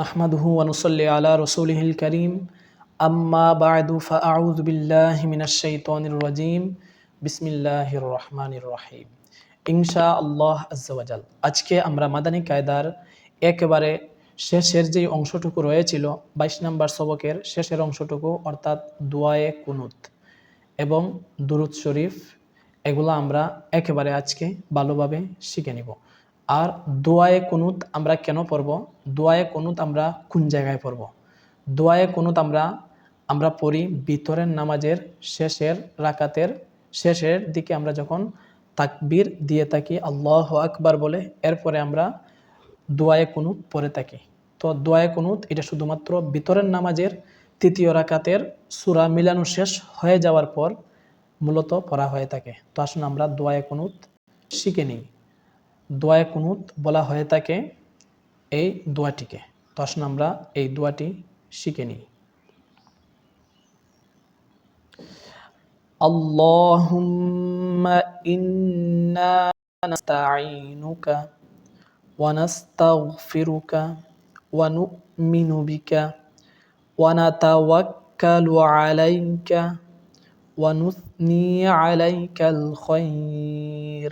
নাহমাদুহু ওয়ানুসল্লি আলা রসুলহিল করিম। আম্মা বায়দু ফাউদ বিল্লাহ মিনাশাইতানির রাজিম। বিসমিল্লাহির রহমানির রহিম। ইনশা আল্লাহ আজ্জাওয়াজাল আজকে আমরা মাদানী কায়দার একেবারে শেষের যেই অংশটুকু রয়েছিল, বাইশ নম্বর সবকের শেষের অংশটুকু, অর্থাৎ দোয়ায়ে কুনুত এবং দুরুদ শরীফ, এগুলো আমরা একেবারে আজকে ভালোভাবে শিখে নিব। আর দোয়ায়ে কুনুত আমরা কেন পড়ব? দোয়ায়ে কুনুত আমরা কোন জায়গায় পড়ব? দোয়ায়ে কুনুত আমরা আমরা পড়ি ভিতরের নামাজের শেষের রাকাতের শেষের দিকে আমরা যখন তাকবীর দিয়ে থাকি, আল্লাহ আকবার বলে, এরপরে আমরা দোয়ায়ে কুনুত পড়ে থাকি। তো দোয়ায়ে কুনুত এটা শুধুমাত্র ভিতরের নামাজের তৃতীয় রাকাতের সুরা মিলানো শেষ হয়ে যাওয়ার পর মূলত পড়া হয়ে থাকে। তো আসুন আমরা দোয়ায়ে কুনুত শিখে নিই। দোয়ায়ে কুনুত বলা হয়ে থাকে এই দোয়াটিকে তো আসুন আমরা এই দোয়াটি শিখে নিই اللهم إنا نستعينك ونستغفرك ونؤمن بك ونتوكل عليك ونثني عليك الخير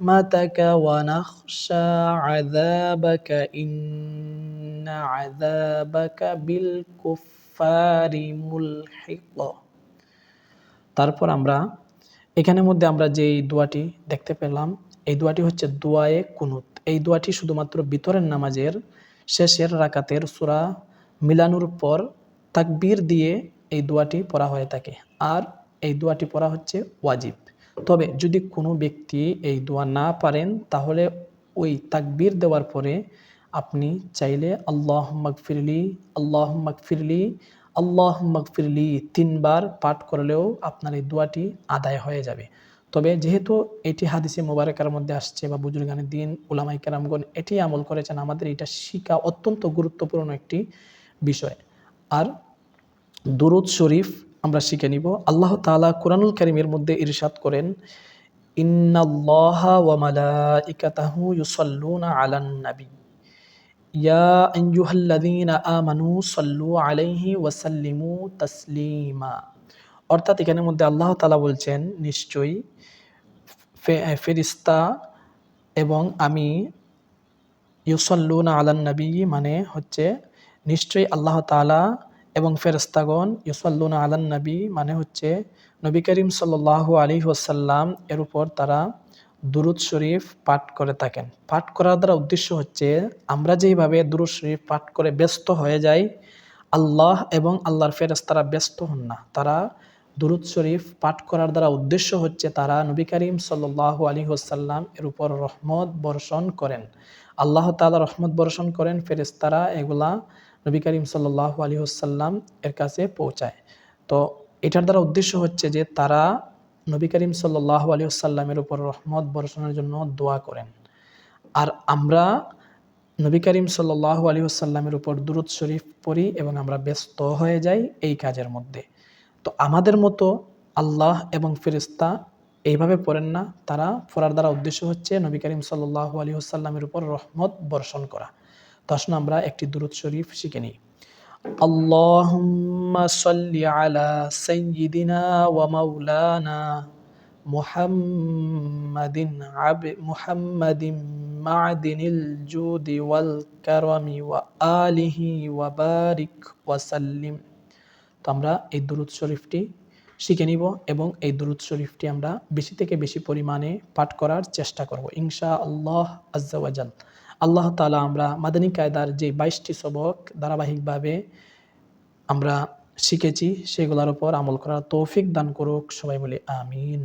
رحمتك ونخشى عذابك إن عذابك بالكفار ملحق তারপর আমরা এখানের মধ্যে আমরা যেই দোয়াটি দেখতে পেলাম এই দোয়াটি হচ্ছে দোয়ায়ে কুনুত এই দোয়াটি শুধুমাত্র ভিতরের নামাজের শেষের রাকাতের সুরা মিলানোর পর তাকবীর দিয়ে এই দোয়াটি পড়া হয়ে থাকে আর এই দোয়াটি পড়া হচ্ছে ওয়াজিব তবে যদি কোনো ব্যক্তি এই দোয়া না পারেন, তাহলে ওই তাকবীর দেওয়ার পরে আপনি চাইলে আল্লাহ মকফিরলি আল্লাহ মকফিরলি আল্লাহ মকফিরলি তিনবার পাঠ করলেও আপনার এই দোয়াটি আদায় হয়ে যাবে। তবে যেহেতু এটি হাদিসে মোবারকের মধ্যে আসছে বা বুজুর্গানের দিন উলামাই কেরামগণ এটি আমল করেছেন, আমাদের এটা শিখা অত্যন্ত গুরুত্বপূর্ণ একটি বিষয়। আর দুরুদ শরীফ আমরা শিখে নিব। আল্লাহ তালা কোরআনুল করিমের মধ্যে ইরশাদ করেন ইয়া আমানু আলাইহি অর্থাৎ এখানের মধ্যে আল্লাহ তালা বলছেন, নিশ্চয়ই ফেরিস্তা এবং আমি ইউসল্লুনা আলান নবী মানে হচ্ছে নিশ্চয়ই আল্লাহ তালা এবং ফেরস্তাগণ ইউসল্লুনা আলান নবী মানে হচ্ছে নবী করিম সাল্লাহ আলী ওসাল্লাম এর উপর তারা দুরুদ শরীফ পাঠ করে থাকেন। পাঠ করার দ্বারা উদ্দেশ্য হচ্ছে আমরা যেইভাবে দুরুদ শরীফ পাঠ করে ব্যস্ত হয়ে যাই, আল্লাহ এবং আল্লাহর ফেরেস্তারা ব্যস্ত হন না। তারা দুরুদ শরীফ পাঠ করার দ্বারা উদ্দেশ্য হচ্ছে তারা নবী করিম সাল্লাহ আলী হোসাল্লাম এর উপর রহমত বর্ষণ করেন। আল্লাহ তালা রহমত বর্ষণ করেন ফেরেস্তারা এগুলা নবী করিম সাল্লাহ আলী হোসাল্লাম এর কাছে পৌঁছায়। তো এটার দ্বারা উদ্দেশ্য হচ্ছে যে তারা নবী করিম সাল্লাহ আলী আসাল্লামের উপর রহমত বর্ষণের জন্য দোয়া করেন। আর আমরা নবী করিম সাল্লাহ আলী আসাল্লামের উপর দুরুদ শরীফ পড়ি এবং আমরা ব্যস্ত হয়ে যাই এই কাজের মধ্যে। তো আমাদের মতো আল্লাহ এবং ফেরিস্তা এইভাবে পড়েন না, তারা পড়ার দ্বারা উদ্দেশ্য হচ্ছে নবী করিম সাল্লাহ আলী আসাল্লামের উপর রহমত বর্ষণ করা। তখন আমরা একটি দূরত শরীফ শিখে নিই। মুহাম্মাদিন ওয়া আলিহি ওয়া সাল্লিম। আমরা এই দুরুদ শরীফটি শিখে নিব এবং এই দুরুদ শরীফটি আমরা বেশি থেকে বেশি পরিমাণে পাঠ করার চেষ্টা করব। ইনশা আল্লাহ আজ আল্লাহ তালা আমরা মাদানী কায়দার যে বাইশটি সবক ধারাবাহিকভাবে আমরা শিখেছি, সেগুলোর উপর আমল করার তৌফিক দান করুক সবাই বলে আমিন।